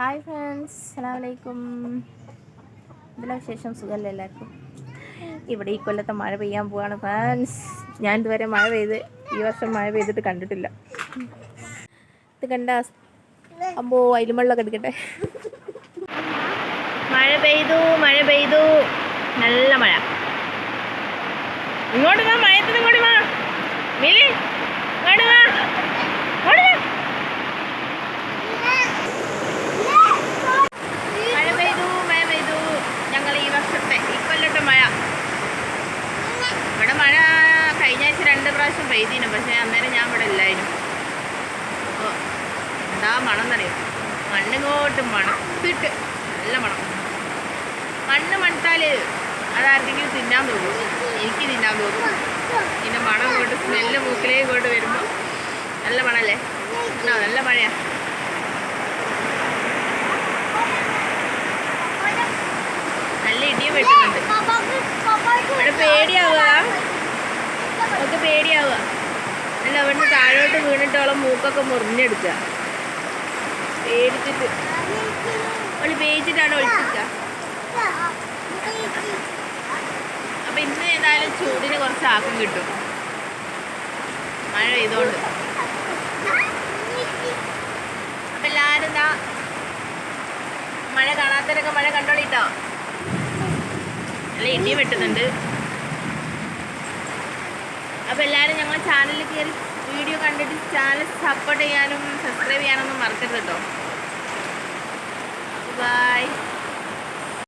Hi friends സലാമലൈക്കും ഇതിലെ വിശേഷം? സുഖമല്ല എല്ലാവർക്കും? ഇവിടെ ഈ കൊല്ലത്തെ മഴ പെയ്യാൻ പോവാണ് ഫ്രണ്ട്സ്. ഞാൻ ഇതുവരെ മഴ പെയ്ത് ഈ വർഷം മഴ പെയ്തിട്ട് കണ്ടിട്ടില്ല. ഇത് കണ്ട അമ്പോ അയിലുമള്ളൊക്കെ എടുക്കട്ടെ മഴ പെയ്തു മഴ പെയ്തു. നല്ല മഴ. ഇങ്ങോട്ട് വാ മഴത്തിന് ഇങ്ങോട്ട് മിലി ഇങ്ങോട്ട് വാ ഇങ്ങോട്ട് വാ മഴ പെയ്തു മഴ പെയ്തു ഞങ്ങൾ ഈ വർഷത്തെ ഈ കൊല്ലത്തെ മഴ ഇവിടെ മഴ ആഴ്ച രണ്ട് പ്രാവശ്യം പെയ്തിനു പക്ഷേ അന്നേരം ഞാൻ ഇവിടെ ഇല്ലായിരുന്നു. അപ്പോൾ എന്താ മണം എന്നറിയാം മണ്ണിങ്ങോട്ട് മണത്തിട്ട് നല്ല മണം. മണ്ണ് മണത്താൽ അതാർക്കെങ്കിലും തിന്നാൻ തോന്നും. എനിക്ക് തിന്നാൻ തോന്നും. പിന്നെ മണം ഇങ്ങോട്ട് സ്മെല്ല് മൂക്കിലേക്ക് ഇങ്ങോട്ട് വരുമ്പോൾ നല്ല മണല്ലേ? എന്നാ നല്ല മഴയാ. നല്ല ഇടിയും വെട്ടുന്നുണ്ട്. ഇവിടെ പേടിയാവുക നമുക്ക് പേടിയാവുക. അല്ല അവിടുന്ന് താഴോട്ട് വീണിട്ടോളം മൂക്കൊക്കെ മുറിഞ്ഞെടുക്കുക. പേടിച്ചിട്ട്. ഒളി പേടിച്ചിട്ടാണ് ഒളിച്ചിരിക്കുക അപ്പൊ ഇന്ന് ഏതായാലും ചൂടിന് കുറച്ച് ആക്കം കിട്ടും. മഴ പെയ്തോണ്ട്. അപ്പൊ എല്ലാരും എന്താ മഴ കാണാത്തവരൊക്കെ മഴ കണ്ടോളിട്ടോ? അല്ല ഇടിയും വെട്ടുന്നുണ്ട്. അപ്പോൾ എല്ലാവരും ഞങ്ങൾ ചാനലിൽ കയറി വീഡിയോ കണ്ടിട്ട് ചാനൽ സപ്പോർട്ട് ചെയ്യാനും സബ്സ്ക്രൈബ് ചെയ്യാനൊന്നും മറക്കരുത് കേട്ടോ